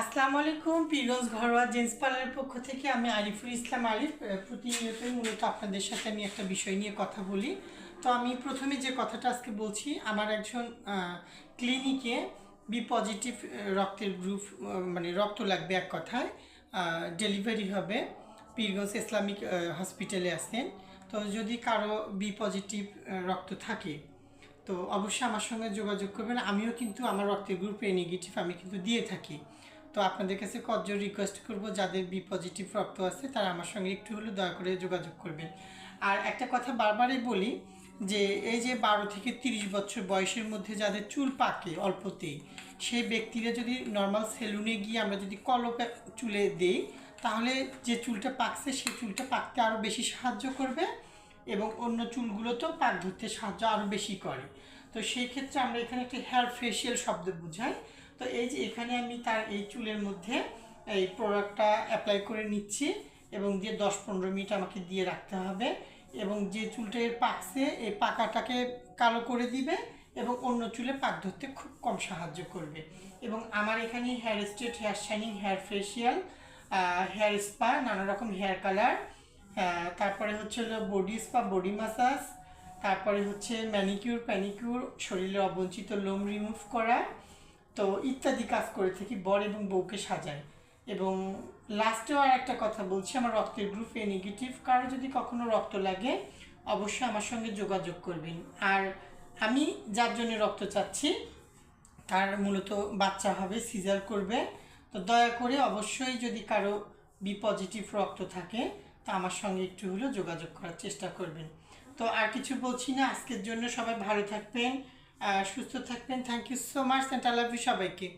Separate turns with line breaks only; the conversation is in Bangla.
আসসালামু আলাইকুম পীরগঞ্জ ঘরোয়া জেন্টস পার্লারের পক্ষ থেকে আমি আরিফুল ইসলাম আরিফ আহ, প্রতিনিয়তই মূলত আপনাদের সাথে আমি একটা বিষয় নিয়ে কথা বলি। তো আমি প্রথমে যে কথাটা আজকে বলছি আমার একজন ক্লিনিকে বি পজিটিভ রক্তের গ্রুপ মানে রক্ত লাগবে এক কথায় ডেলিভারি হবে। পীরগঞ্জ ইসলামিক হসপিটালে আসেন তো যদি কারও বি পজিটিভ রক্ত থাকে তো অবশ্যই আমার সঙ্গে যোগাযোগ করবেন। আমিও কিন্তু আমার রক্তের গ্রুপ নেগেটিভ আমি কিন্তু দিয়ে থাকি। তো আপনাদের কাছে কতজন রিকোয়েস্ট করব? যাদের বি পজিটিভ রক্ত আছে, তারা আমার সঙ্গে একটু হলেও দয়া করে যোগাযোগ করবেন। আর একটা কথা বারবারই বলি যে, এই যে বারো থেকে তিরিশ বছর বয়সের মধ্যে যাদের চুল পাকে অল্পতেই সেই ব্যক্তিরা যদি নর্মাল সেলুনে গিয়ে আমরা যদি কলপে চুলে দিই, তাহলে যে চুলটা পাকছে সেই চুলটা পাকতে আরও বেশি সাহায্য করবে এবং অন্য চুলগুলোতেও পাক ধরতে সাহায্য আরও বেশি করে। তো সেই ক্ষেত্রে আমরা এখানে একটি হেয়ার ফেশিয়াল শব্দ বোঝাই। তো এই যে এখানে আমি তার এই চুলের মধ্যে এই প্রোডাক্টটা অ্যাপ্লাই করে নিচ্ছি এবং দিয়ে দশ পনেরো মিনিট আমাকে দিয়ে রাখতে হবে এবং যে চুলটা পাকছে এই পাকাটাকে কালো করে দিবে এবং অন্য চুলে পাক ধরতে খুব কম সাহায্য করবে। এবং আমার এখানে hair straight hair shining hair facial hair spa নানা রকম হেয়ার কালার তারপরে হচ্ছে হলো বডি স্পা বডি মাসাজ তারপরে হচ্ছে ম্যানিকিউর প্যানিকিউর শরীরের অবঞ্চিত লোম রিমুভ করা তো ইত্যাদি কাজ করে থাকি, বর এবং বউকে সাজায় এবং লাস্টেও আর একটা কথা বলছি, আমার রক্তের গ্রুপ এ নেগেটিভ কারও যদি কখনো রক্ত লাগে, অবশ্যই আমার সঙ্গে যোগাযোগ করবেন। আর আমি যার জন্য রক্ত চাচ্ছি, তার মূলত বাচ্চা হবে, সিজার করবে। তো দয়া করে অবশ্যই যদি কারও বি পজিটিভ রক্ত থাকে, তা আমার সঙ্গে একটু হলেও যোগাযোগ করার চেষ্টা করবেন। তো আর কিছু বলছি না, আজকের জন্য সবাই ভালো থাকবেন। সুস্থ থাকবেন। Thank you so much and I love you সবাইকে।